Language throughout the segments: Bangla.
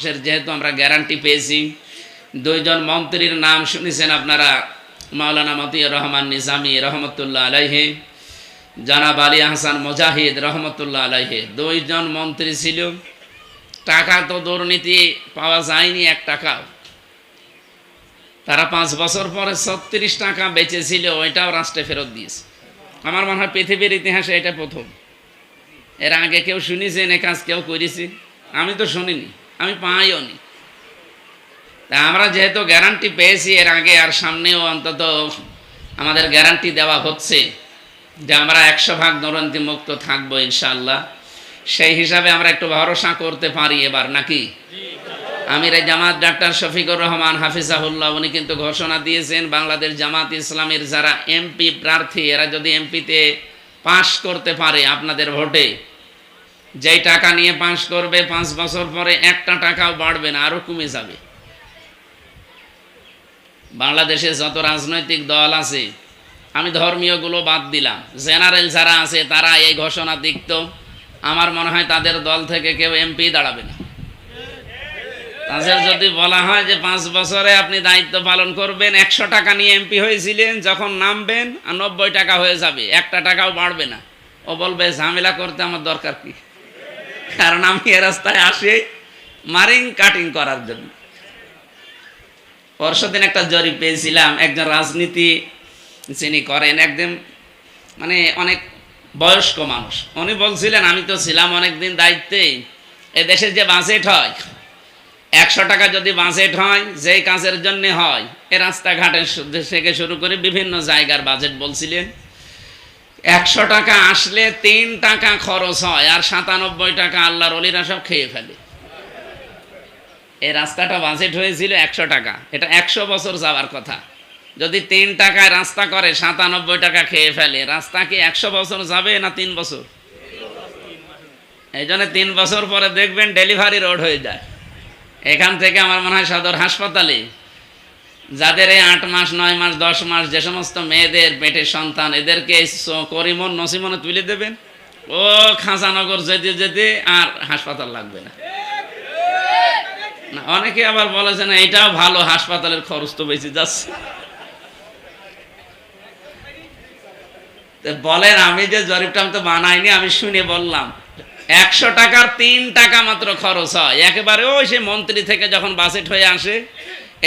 মানুষের যেহেতু আমরা গ্যারান্টি পেয়েছি। দুইজন মন্ত্রীর নাম শুনেছেন আপনারা, মাওলানা মতিউর রহমান নিজামী রহমতুল্লাহ আলাইহে, জানাব আলী হাসান মুজাহিদ রহমতুল্লাহ আলাইহে। দুইজন মন্ত্রী ছিল। টাকা তো দুর্নীতি পাওয়া যায়নি এক টাকাও। তারা পাঁচ বছর পরে ছত্রিশ টাকা বেঁচেছিল, ওইটাও রাষ্ট্রে ফেরত দিয়েছে। আমার মনে হয় পৃথিবীর ইতিহাসে এটা প্রথম। এর আগে কেউ শুনেছেন এ কাজ কেউ করেছে? আমি তো শুনিনি। আমি পাইও নি। তা আমরা যেহেতু গ্যারান্টি পেয়েছি, এর আগে আর সামনেও অন্তত আমাদের গ্যারান্টি দেওয়া হচ্ছে যে আমরা একশো ভাগ নরন্তি মুক্ত থাকব ইনশাল্লাহ সেই হিসাবে আমরা একটু ভরসা করতে পারি এবার, নাকি? আমির জামাত ডাক্তার শফিকুর রহমান হাফিজাহুল্লাহ, উনি কিন্তু ঘোষণা দিয়েছেন, বাংলাদেশ জামাত ইসলামের যারা এমপি প্রার্থী, এরা যদি এমপিতে পাশ করতে পারে আপনাদের ভোটে যেই টাকা নিয়ে পাশ করবে পাঁচ বছর পরে একটা টাকাও বাড়বে না আরও কমে যাবে। বাংলাদেশে যত রাজনৈতিক দল আছে, আমি ধর্মীয়গুলো বাদ দিলাম। জেনারেল যারা আছে, তারা এই ঘোষণা দিকত আমার মনে হয় তাদের দল থেকে কেউ এমপি দাঁড়াবে না। তাদের যদি বলা হয় যে পাঁচ বছরে আপনি দায়িত্ব পালন করবেন, একশো টাকা নিয়ে এমপি হয়েছিলেন, যখন নামবেন, আর নব্বই টাকা হয়ে যাবে, একটা টাকাও বাড়বে না। ও বলবে, ঝামেলা করতে আমার দরকার কি? কারণ আমি এ রাস্তায় আসি মারিং কাটিং করার জন্য। পরশুদিন একটা জরিপ পেয়েছিলাম, একজন রাজনীতি যিনি করেন একদম মানে অনেক বয়স্ক মানুষ। উনি বলছিলেন, আমি তো ছিলাম অনেকদিন দায়িত্বে এ দেশের যে বাজেট হয়, একশো টাকা যদি বাজেট হয়, যেই কাজের জন্য হয়, এ রাস্তাঘাটের থেকে শুরু করে বিভিন্ন জায়গার বাজেট বলছিলেন। একশো টাকা আসলে তিন টাকা খরচ হয়, আর সাতানব্বই টাকা আল্লাহর অলিরা সব খেয়ে ফেলে। এই রাস্তাটা বাজেট হয়েছিল একশো টাকা। এটা একশো বছর যাওয়ার কথা। যদি তিন টাকায় রাস্তা করে, সাতানব্বই টাকা খেয়ে ফেলে, রাস্তা কি একশো বছর যাবে না তিন বছর? এই জন্য তিন বছর পরে দেখবেন ডেলিভারি রোড হয়ে যায়। এখান থেকে আমার মনে হয় সদর হাসপাতালে যাদের এই আট মাস, নয় মাস, দশ মাস যে সমস্ত মেয়েদের পেটের সন্তান, এদেরকে করিমন নসিমনে তুলে দেবেন। ও খাঁচানগর যেতে যেতে আর হাসপাতাল লাগবে না। অনেকে আবার বলেছে না, এটাও ভালো, হাসপাতালের খরচ তো বেশি যাচ্ছে। বলেন, আমি যে জরিপটা আমি তো বানাইনি, আমি শুনে বললাম, একশো টাকার তিন টাকা মাত্র খরচ হয়। একেবারে ওই সে মন্ত্রী থেকে যখন বাজেট হয়ে আসে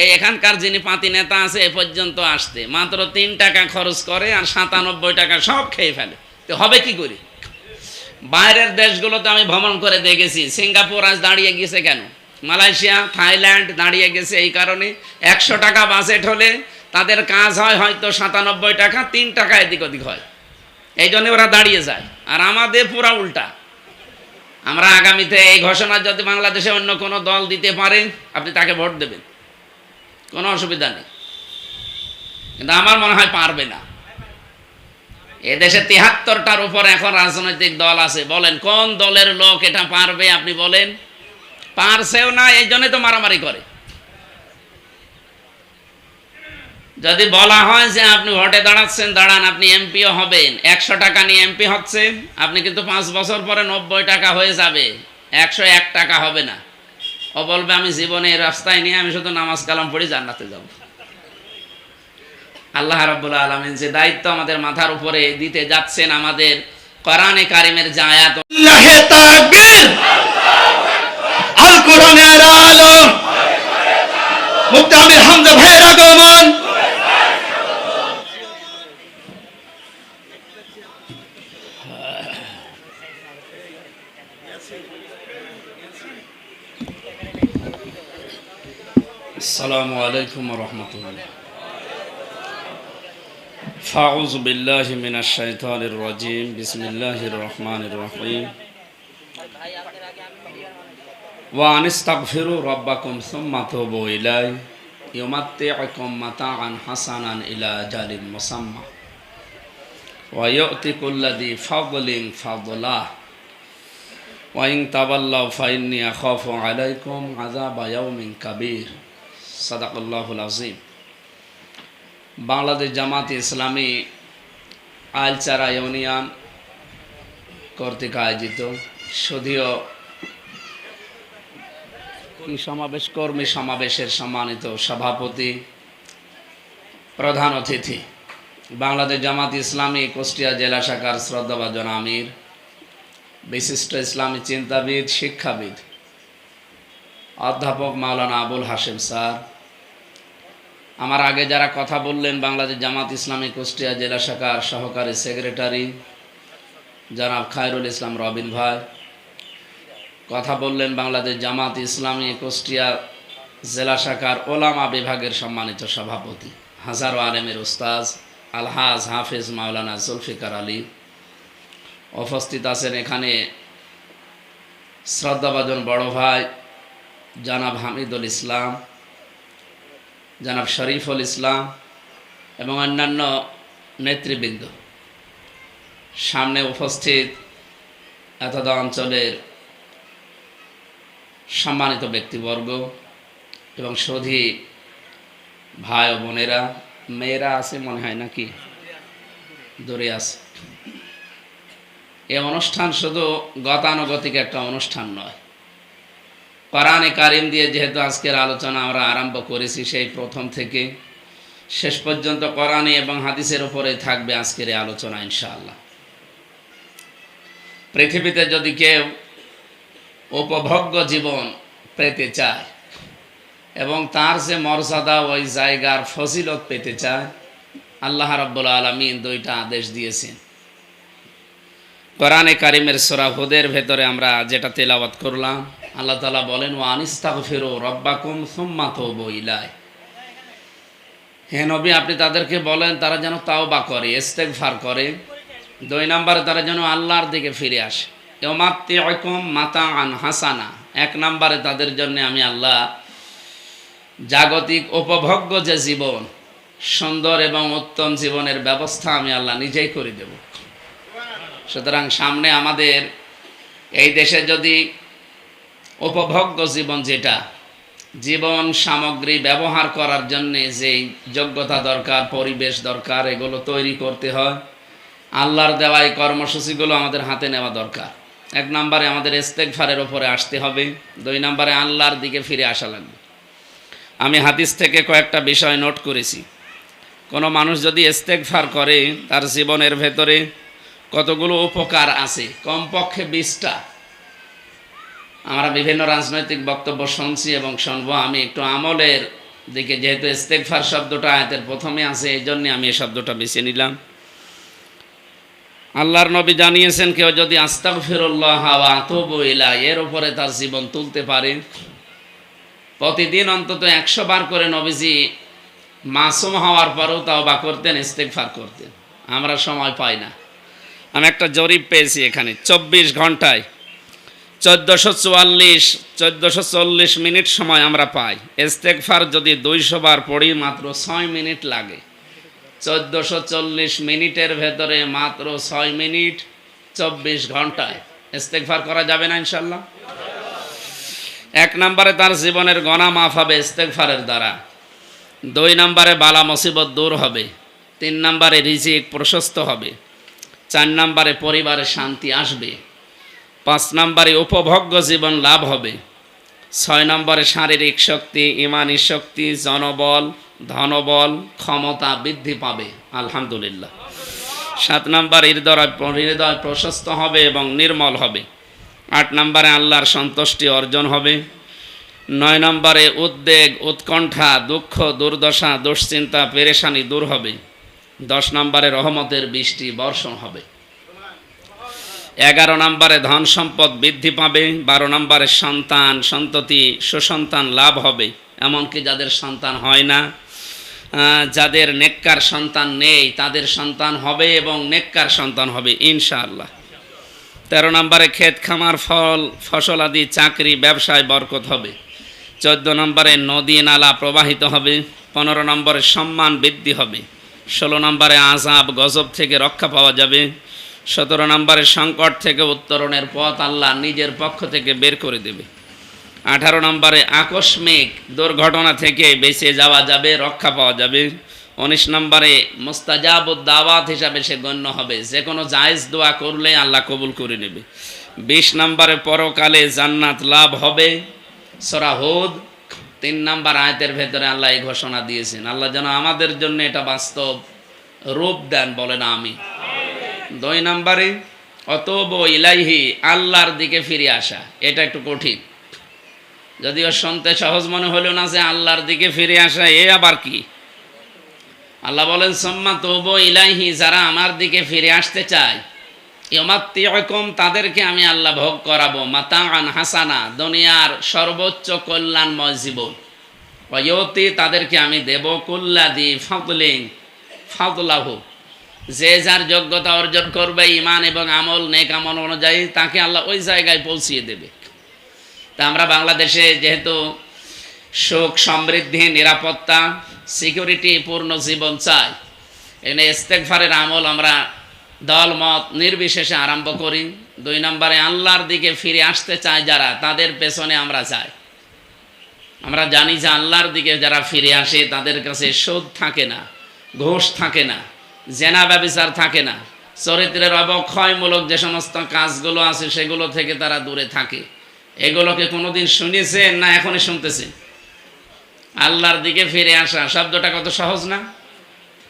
এই এখানকার যিনি পাতি নেতা আছে, এ পর্যন্ত আসতে। মাত্র তিন টাকা খরচ করে আর সাতানব্বই টাকা সব খেয়ে ফেলে। তো হবে কি করি? বাইরের দেশগুলোতে আমি ভ্রমণ করে দেখেছি, সিঙ্গাপুর আজ দাঁড়িয়ে গেছে কেন? মালয়েশিয়া, থাইল্যান্ড দাঁড়িয়ে গেছে এই কারণে। একশো টাকা বাজেট হলে তাদের কাজ হয় হয়তো সাতানব্বই টাকা, তিন টাকা এদিক ওদিক হয়। এই জন্য ওরা দাঁড়িয়ে যায়। আর আমাদের পুরা উল্টা। আমরা আগামীতে এই ঘোষণা যদি বাংলাদেশে অন্য কোনো দল দিতে পারে, আপনি তাকে ভোট দেবেন। কোনো অসুবিধা নেই। কিন্তু আমার মনে হয় পারবে না। এদেশে তিহাত্তরটার উপর এখন রাজনৈতিক দল আছে। বলেন, কোন দলের লোক এটা পারবে আপনি বলেন? পারছেও না, এই জন্যই তো মারামারি করে। যদি বলা হয় যে আপনি ভোটে দাঁড়াচ্ছেন, দাঁড়ান, আপনি এমপিও হবেন। একশো টাকা নিয়ে এমপি হচ্ছেন আপনি কিন্তু পাঁচ বছর পরে নব্বই টাকা হয়ে যাবে। একশো এক টাকা হবে না। ও বলবে, আমি জীবনে এই রাস্তায় নিয়ে আমি শুধু নামাজ কালাম পড়ে জান্নাতে যাব। আল্লাহ রাব্বুল আলমিন যে দায়িত্ব আমাদের মাথার উপরে দিতে যাচ্ছেন আমাদের কোরআনে কারিমের যে আয়াত লাহে তাকবীর। আল কোরআনের আলো। মুফতি আমির হামজা ভাইয়ের আগমন। السلام عليكم ورحمة الله. فأعوذ بالله من الشيطان الرجيم. بسم الله الرحمن الرحيم. وأن استغفروا ربكم ثم توبوا إليه. يمتعكم متاعا حسنا إلى أجل مسمى. ويؤتي كل فضل فضله وإن تولوا فإني أخاف عليكم عذاب يوم كبير. সাদাকুল্লাহুল আজিম বাংলাদেশ জামাত ইসলামী আলচারা ইউনিয়ন কর্তৃক আয়োজিত সদীয় কি সমাবেশ, কর্মী সমাবেশের সম্মানিত সভাপতি, প্রধান অতিথি, বাংলাদেশ জামাত ইসলামী কুষ্টিয়া জেলা শাখার শ্রদ্ধাভাজন আমির, বিশিষ্ট ইসলামী চিন্তাবিদ, শিক্ষাবিদ অধ্যাপক মাওলানা আবুল হাশেম স্যার, আমার আগে যারা কথা বললেন, বাংলাদেশ জামাত ইসলামী কুষ্টিয়া জেলা শাখার সহকারী সেক্রেটারি জনাব খায়রুল ইসলাম রবিন ভাই, কথা বললেন বাংলাদেশ জামাত ইসলামী কুষ্টিয়া জেলা শাখার ওলামা বিভাগের সম্মানিত সভাপতি, হাজারো আলেমের উস্তাজ আলহাজ হাফেজ মাওলানা জুলফিকার আলী উপস্থিত আছেন এখানে শ্রদ্ধাভাজন বড় ভাই জানাব হামিদুল ইসলাম, জানাব শরীফুল ইসলাম এবং অন্যান্য নেতৃবৃন্দ। সামনে উপস্থিত এতদা অঞ্চলের সম্মানিত ব্যক্তিবর্গ এবং সধি ভাই ও বোনেরা, মেয়েরা আছে মনে হয় নাকি? দূরে আছে। এই অনুষ্ঠান শুধু গতানুগতিক একটা অনুষ্ঠান নয় কোরআনে কারিম দিয়ে যেহেতু আজকের আলোচনা আমরা আরম্ভ করেছি, সেই প্রথম থেকে শেষ পর্যন্ত কোরআনে এবং হাদিসের উপরে থাকবে আজকের এই আলোচনা ইনশাআল্লাহ। পৃথিবীতে যদি কেউ উপভোগ্য জীবন পেতে চায় এবং তার যে মর্যাদা ওই জায়গার ফজিলত পেতে চায়, আল্লাহ রাব্বুল আলমিন দুইটা আদেশ দিয়েছেন। কোরআনে কারিমের সোরা হুদের ভেতরে আমরা যেটা তেলাওয়াত করলাম আল্লাহ তালা বলেন ও আনিস্তাক ফেরো রব্বাকুম সুম্মা তো বইলায় হে নবী, আপনি তাদেরকে বলেন, তারা যেন তাও বা করে, ইস্তেগফার করে। দুই নম্বরে তারা যেন আল্লাহর দিকে ফিরে আসে। এমাত্তি মাতা আন হাসানা। এক নম্বরে তাদের জন্য আমি আল্লাহ জাগতিক উপভোগ্য যে জীবন, সুন্দর এবং উত্তম জীবনের ব্যবস্থা আমি আল্লাহ নিজেই করে দেব। সুতরাং সামনে আমাদের এই দেশে যদি উপভোগ্য জীবন যেটা, জীবন সামগ্রী ব্যবহার করার জন্যে যেই যোগ্যতা দরকার, পরিবেশ দরকার, এগুলো তৈরি করতে হয়। আল্লাহর দেওয়া এই কর্মসূচিগুলো আমাদের হাতে নেওয়া দরকার। এক নম্বরে আমাদের ইস্তেকফারের ওপরে আসতে হবে। দুই নম্বরে আল্লাহর দিকে ফিরে আসা লাগবে। আমি হাদিস থেকে কয়েকটা বিষয় নোট করেছি। কোনো মানুষ যদি ইস্তেকফার করে, তার জীবনের ভেতরে কতগুলো উপকার আছে? কমপক্ষে বিশটা। আমরা বিভিন্ন রাজনৈতিক বক্তব্য শুনছি এবং শুনব। আমি একটু আমলের দিকে, যেহেতু ইস্তেকফার শব্দটা আয়তের প্রথমে আছে, এই জন্যে আমি এই শব্দটা বেছে নিলাম। আল্লাহর নবী জানিয়েছেন, কেউ যদি আস্তাক ফিরুল্লাহ হাওয়া তবু ইলা এর উপরে তার জীবন তুলতে পারে। প্রতিদিন অন্তত একশো বার করে নবীজি মাসুম হওয়ার পরেও তাও বা করতেন ইস্তেকফার করতেন। আমরা সময় পাই না। আমি একটা জরিপ পেয়েছি এখানে, চব্বিশ ঘন্টায়। চোদ্দোশো চুয়াল্লিশ, চোদ্দোশো চল্লিশ মিনিট সময় আমরা পাই। ইস্তেকফার যদি দুইশো বার পড়ি, মাত্র ছয় মিনিট লাগে। চোদ্দোশো চল্লিশ মিনিটের ভেতরে মাত্র ছয় মিনিট চব্বিশ ঘন্টায়। ইস্তেকফার করা যাবে না ইনশাল্লাহ এক নম্বরে তার জীবনের গণা মাফ হবে ইস্তেকফারের দ্বারা। দুই নম্বরে বালা মুসিবত দূর হবে। তিন নম্বরে রিজিক প্রশস্ত হবে। চার নম্বরে পরিবারে শান্তি আসবে। পাঁচ নম্বরে উপভোগ্য জীবন লাভ হবে। ছয় নম্বরে শারীরিক শক্তি, ইমানি শক্তি, জনবল, ধনবল, ক্ষমতা বৃদ্ধি পাবে। আলহামদুলিল্লাহ। সাত নম্বর হৃদয় হৃদয় প্রশস্ত হবে এবং নির্মল হবে। আট নম্বরে আল্লাহর সন্তুষ্টি অর্জন হবে। নয় নম্বরে উদ্বেগ, উৎকণ্ঠা, দুঃখ, দুর্দশা, দুশ্চিন্তা, পেরেশানি দূর হবে। দশ নম্বরে রহমতের বৃষ্টি বর্ষণ হবে। এগারো নম্বরে ধন সম্পদ বৃদ্ধি পাবে, বারো নম্বরে সন্তান, সন্ততি, সুসন্তান লাভ হবে। এমনকি যাদের সন্তান হয় না যাদের নেককার সন্তান নেই, তাদের সন্তান হবে এবং নেককার সন্তান হবে, ইনশাআল্লাহ। তেরো নম্বরে ক্ষেত খামার, ফল, ফসল আদি, চাকরি, ব্যবসায় বরকত হবে। চোদ্দ নম্বরে নদী নালা প্রবাহিত হবে। পনেরো নম্বরে সম্মান বৃদ্ধি হবে। ষোলো নম্বরে আজাব গজব থেকে রক্ষা পাওয়া যাবে। সতেরো নম্বরে সংকট থেকে উত্তরণের পথ আল্লাহ নিজের পক্ষ থেকে বের করে দেবে। আঠারো নম্বরে আকস্মিক দুর্ঘটনা থেকে বেঁচে যাওয়া যাবে, রক্ষা পাওয়া যাবে। উনিশ নম্বরে মুস্তাজাব দাওয়াত হিসাবে সে গণ্য হবে। যে কোনো জায়েজ দোয়া করলে আল্লাহ কবুল করে নেবে। বিশ নম্বরে পরকালে জান্নাত লাভ হবে। সরাহুদ তিন নাম্বার আয়তের ভেতরে আল্লাহ এই ঘোষণা দিয়েছেন। আল্লাহ যেন আমাদের জন্য এটা বাস্তব রূপ দেন বলেন আমি দুই নাম্বারে অতব ইলাইহি, আল্লাহর দিকে ফিরে আসা, এটা একটু কঠিন। যদিও শুনতে সহজ মনে হলো না যে আল্লাহর দিকে ফিরে আসা, এ আবার কি? আল্লাহ বলেন, সম্মা তব ইলাইহি, যারা আমার দিকে ফিরে আসতে চায় ইমাত্তিয়কম তাদেরকে আমি আল্লাহ ভোগ করাবো, মাতাআন হাসানা, দুনিয়ার সর্বোচ্চ কল্যাণময় জীবন। অয়তি তাদেরকে আমি দেব, কুল্লা কুল্লাদি ফাদলিং ফাদলাহ। যে যার যোগ্যতা অর্জন করবে ইমান এবং আমল, নেক আমল অনুযায়ী তাকে আল্লাহ ওই জায়গায় পৌঁছিয়ে দেবে। তা আমরা বাংলাদেশে যেহেতু সুখ, সমৃদ্ধি, নিরাপত্তা, সিকিউরিটি, পূর্ণ জীবন চাই এখানে ইস্তেকফারের আমল আমরা দল, মত নির্বিশেষে আরম্ভ করি। দুই নম্বরে, আল্লাহর দিকে ফিরে আসতে চায় যারা, তাদের পেছনে আমরা যাই। আমরা জানি যে আল্লাহর দিকে যারা ফিরে আসে, তাদের কাছে সুদ থাকে না, ঘোষ থাকে না। জেনা ব্যবচার থাকে না। চরিত্রের অবক্ষয়মূলক যে সমস্ত কাজগুলো আছে, সেগুলো থেকে তারা দূরে থাকে। এগুলোকে কোনোদিন শুনেছেন না এখনই শুনতেছেন? আল্লাহর দিকে ফিরে আসা শব্দটা কত সহজ না?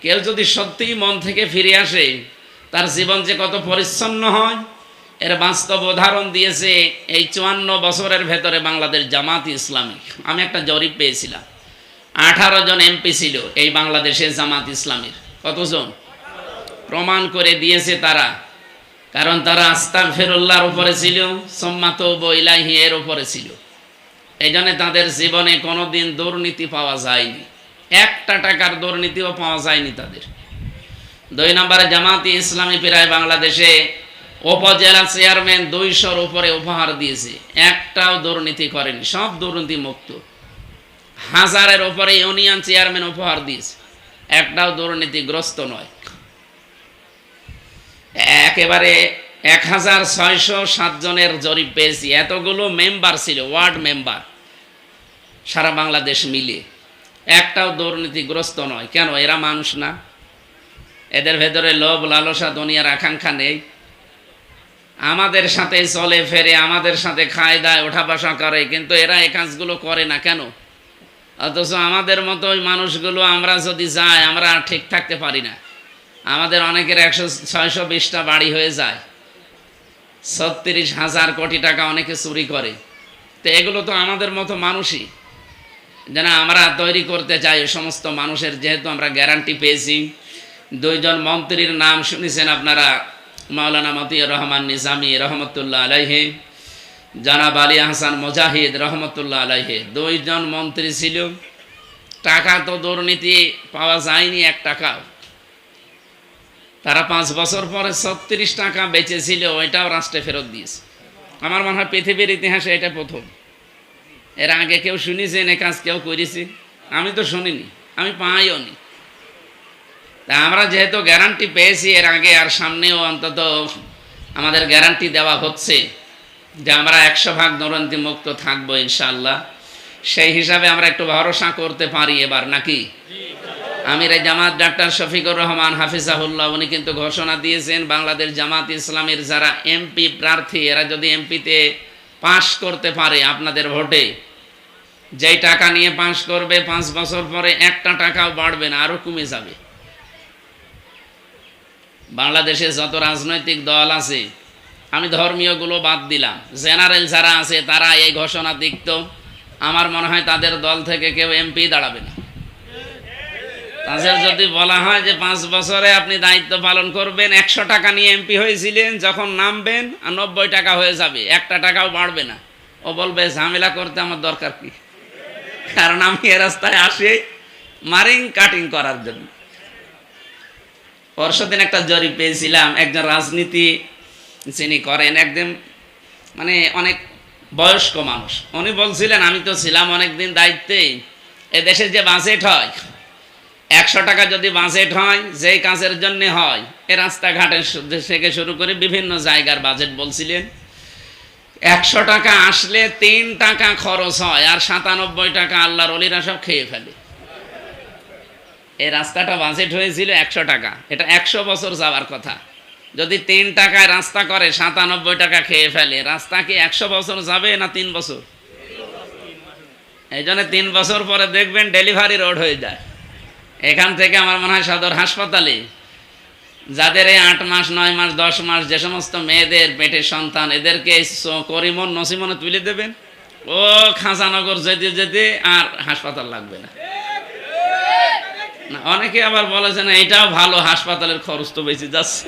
কেউ যদি সত্যিই মন থেকে ফিরে আসে, তার জীবন যে কত পরিচ্ছন্ন হয়, এর বাস্তব উদাহরণ দিয়েছে এই চুয়ান্ন বছরের ভেতরে বাংলাদেশ জামাত ইসলামী। আমি একটা জরিপ পেয়েছিলাম। আঠারো জন এমপি ছিল এই বাংলাদেশের জামাত ইসলামীর। কতজন? প্রমাণ করে দিয়েছে তারা। কারণ তারা আস্তা ফেরুল্লাহর উপরে ছিল সম্মাত ইলাহি এর উপরে ছিল। এই জন্য তাদের জীবনে কোনো দিন দুর্নীতি পাওয়া যায়নি। একটা টাকার দুর্নীতিও পাওয়া যায়নি তাদের। দুই নম্বরে জামাতি ইসলামী প্রায় বাংলাদেশে উপজেলা চেয়ারম্যান দুইশোর উপরে উপহার দিয়েছে। একটাও দুর্নীতি করেনি, সব দুর্নীতি মুক্ত। হাজারের উপরে ইউনিয়ন চেয়ারম্যান উপহার দিয়েছে। একটাও দুর্নীতিগ্রস্ত নয়। একেবারে এক হাজার ছয়শো সাতজনের জরিপ পেয়েছি। এতগুলো মেম্বার ছিল ওয়ার্ড মেম্বার সারা বাংলাদেশ মিলে একটাও দুর্নীতিগ্রস্ত নয়। কেন? এরা মানুষ না। এদের ভেতরে লোভ, লালসা, দুনিয়ার আকাঙ্ক্ষা নেই। আমাদের সাথে চলে ফেরে, আমাদের সাথে খায় দায় ওঠা বসা করে, কিন্তু এরা এই কাজগুলো করে না। কেন? অথচ আমাদের মতো মানুষগুলো আমরা যদি যাই, আমরা ঠিক থাকতে পারি না। আমাদের অনেকের একশো, ছয়শো বিশটা বাড়ি হয়ে যায়। ছত্রিশ হাজার কোটি টাকা অনেকে চুরি করে। তো এগুলো তো আমাদের মতো মানুষই। যেন আমরা তৈরি করতে চাই সমস্ত মানুষের, যেহেতু আমরা গ্যারান্টি পেয়েছি। দুইজন মন্ত্রীর নাম শুনেছেন আপনারা, মাওলানা মতিউর রহমান নিজামি রহমতুল্লাহ আলাইহে, জানাব আলী হাসান মুজাহিদ রহমতুল্লাহ আলাইহে। দুইজন মন্ত্রী ছিল। টাকা তো দুর্নীতি পাওয়া যায়নি এক টাকাও। তারা পাঁচ বছর পরে ছত্রিশ টাকা বেঁচেছিল, ওইটাও রাষ্ট্রে ফেরত দিয়েছে। আমার মনে হয় পৃথিবীর ইতিহাসে এটা প্রথম। এর আগে কেউ শুনেছেন এ কাজ কেউ করেছে? আমি তো শুনিনি, আমি পাইও নি। তা আমরা যেহেতু গ্যারান্টি পেয়েছি, এর আগে আর সামনেও অন্তত আমাদের গ্যারান্টি দেওয়া হচ্ছে যে আমরা একশো ভাগ দুর্নীতি মুক্ত থাকব ইনশাল্লাহ সেই হিসাবে আমরা একটু ভরসা করতে পারি এবার, নাকি? আমির জামাত ডাক্তার শফিকুর রহমান হাফিজাহুল্লাহ, উনি কিন্তু ঘোষণা দিয়েছেন, বাংলাদেশ জামাত ইসলামের যারা এমপি প্রার্থী, এরা যদি এমপিতে পাশ করতে পারে আপনাদের ভোটে, যেই টাকা নিয়ে পাশ করবে পাঁচ বছর পরে একটা টাকাও বাড়বে না আরও কমে যাবে। বাংলাদেশে যত রাজনৈতিক দল আছে, আমি ধর্মীয়গুলো বাদ দিলাম, জেনারেল যারা আছে তারা এই ঘোষণা দিত, আমার মনে হয় তাদের দল থেকে কেউ এমপি দাঁড়াবে না। তাদের যদি বলা হয় যে পাঁচ বছরে আপনি দায়িত্ব পালন করবেন, একশো টাকা নিয়ে এমপি হয়েছিলেন, যখন নামবেন, আর নব্বই টাকা হয়ে যাবে, একটা টাকাও বাড়বে না। ও বলবে, ঝামেলা করতে আমার দরকার কি? কারণ আমি এ রাস্তায় আসি মারিং কাটিং করার জন্য। পরশুদিন একটা জরিপ পেয়েছিলাম, একজন রাজনীতি যিনি করেন একদম মানে অনেক বয়স্ক মানুষ। উনি বলছিলেন, আমি তো ছিলাম অনেকদিন দায়িত্বে এ দেশের যে বাজেট হয় একশো টাকা যদি বাজেট হয়, যেই কাজের জন্য হয়, এ রাস্তাঘাটে থেকে শুরু করে বিভিন্ন জায়গার বাজেট বলছিলেন। একশো টাকা আসলে তিন টাকা খরচ হয়, আর সাতানব্বই টাকা আল্লাহর অলিরা সব খেয়ে ফেলে। এই রাস্তাটা বাজেট হয়েছিল একশো টাকা, এটা একশো বছর যাওয়ার কথা। যদি তিন টাকায় রাস্তা করে, সাতানব্বই টাকা খেয়ে ফেলে, রাস্তা কি একশো বছর যাবে না তিন বছর? এই জন্য তিন বছর পরে দেখবেন ডেলিভারি রোড হয়ে যায়। এখান থেকে আমার মনে হয় সদর হাসপাতালে। যাদের এই আট মাস, নয় মাস, দশ মাস যে সমস্ত মেয়েদের, পেটের সন্তান, এদেরকে করিমন, নসিমনে তুলে দেবেন। ও খাঁচানগর যেতে যেতে আর হাসপাতাল লাগবে না। অনেকে আবার বলেছেন এটাও ভালো, হাসপাতালের খরচ তো বেশি যাচ্ছে।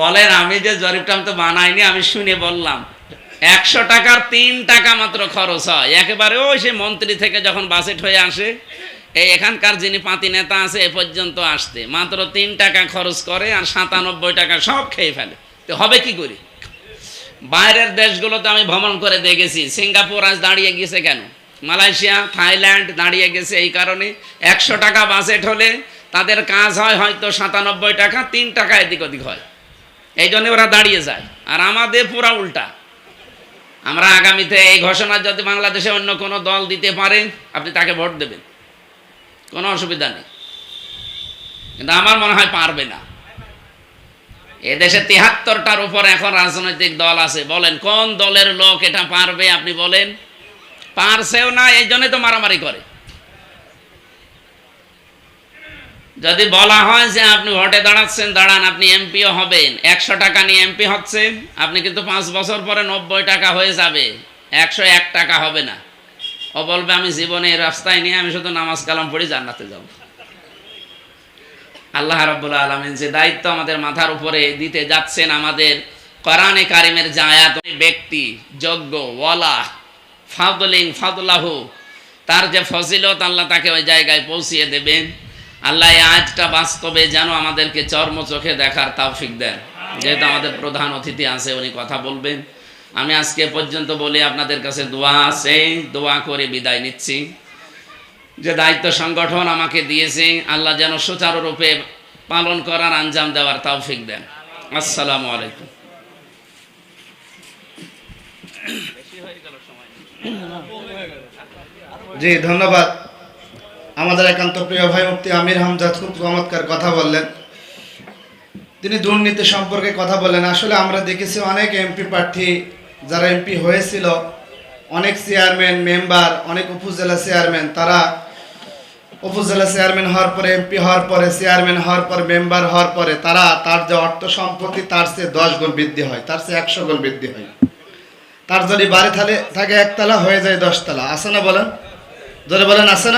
বলেন, আমি যে জরিপটা আমি তো বানাইনি, আমি শুনে বললাম। একশো টাকার তিন টাকা মাত্র খরচ হয়। একেবারে ওই সে মন্ত্রী থেকে যখন বাজেট হয়ে আসে, এই এখানকার যিনি পাতি নেতা আছে, এ পর্যন্ত আসতে। মাত্র তিন টাকা খরচ করে আর সাতানব্বই টাকা সব খেয়ে ফেলে। তো হবে কি করি? বাইরের দেশগুলোতে আমি ভ্রমণ করে দেখেছি। সিঙ্গাপুর আজ দাঁড়িয়ে গেছে কেন? মালয়েশিয়া, থাইল্যান্ড দাঁড়িয়ে গেছে এই কারণে। একশো টাকা বাজেট হলে তাদের কাজ হয় হয়তো সাতানব্বই টাকা, তিন টাকা এদিক ওদিক হয়। এই জন্য ওরা দাঁড়িয়ে যায়। আর আমাদের পুরা উল্টা। আমরা আগামীতে এই ঘোষণা যদি বাংলাদেশে অন্য কোনো দল দিতে পারে আপনি তাকে ভোট দেবেন। কোনো অসুবিধা নেই। কিন্তু আমার মনে হয় পারবে না। এদেশে তিহাত্তরটার উপর এখন রাজনৈতিক দল আছে। বলেন, কোন দলের লোক এটা পারবে আপনি বলেন? পারছেও না, এই জন্যই তো মারামারি করে। যদি বলা হয় যে আপনি ভোটে দাঁড়াচ্ছেন, দাঁড়ান, আপনি এমপিও হবেন। একশো টাকা নিয়ে এমপি হচ্ছেন আপনি কিন্তু পাঁচ বছর পরে নব্বই টাকা হয়ে যাবে। একশো এক টাকা হবে না। ও বলবে, আমি জীবনে রাস্তায় নিয়ে আমি শুধু নামাজ কালাম পড়ি জান্নাতে যাব। আল্লাহ রাব্বুল আলমিন যে দায়িত্ব আমাদের মাথার উপরে দিতে যাচ্ছেন আমাদের কোরআনে কারিমের ওই ব্যক্তি যজ্ঞ ওয়ালা ফাদলিং ফাদলাহু, তার যে ফজিলত আল্লাহ তাকে ওই জায়গায় পৌঁছিয়ে দেবেন। আল্লাহ এই আজটা বাস্তবে যেন আমাদেরকে চর্ম চোখে দেখার তাওফিক দেন। যেহেতু আমাদের প্রধান অতিথি আছে, উনি কথা বলবেন। আমি আজকে পর্যন্ত বলি, আপনাদের কাছে দোয়া আছে, দোয়া করে বিদায় নিচ্ছি। যে দায়িত্ব সংগঠন আমাকে দিয়েছে, আল্লাহ যেন সুচারুরূপে পালন করার আঞ্জাম দেওয়ার তাওফিক দেন। আসসালামু আলাইকুম। জি, ধন্যবাদ। আমাদের একান্ত প্রিয় ভাই মুক্তি আমির হামজাদ খুব চমৎকার কথা বললেন। তিনি দুর্নীতি সম্পর্কে কথা বললেন। আসলে আমরা দেখেছি অনেক এমপি প্রার্থী, যারা এমপি হয়েছিল, অনেক চেয়ারম্যান মেম্বার অনেক উপজেলা চেয়ারম্যান তারা উপজেলা চেয়ারম্যান হওয়ার পরে এমপি হওয়ার পরে চেয়ারম্যান হওয়ার পর মেম্বার হওয়ার পরে, তারা তার যে অর্থ সম্পত্তি, তার চেয়ে দশ গুণ বৃদ্ধি হয়, তার চেয়ে একশো গুণ বৃদ্ধি হয়। তার যদি বাড়ি থালে থাকে একতলা, হয়ে যায় দশতলা। আছে না বলেন? যদি বলেন, আছে না?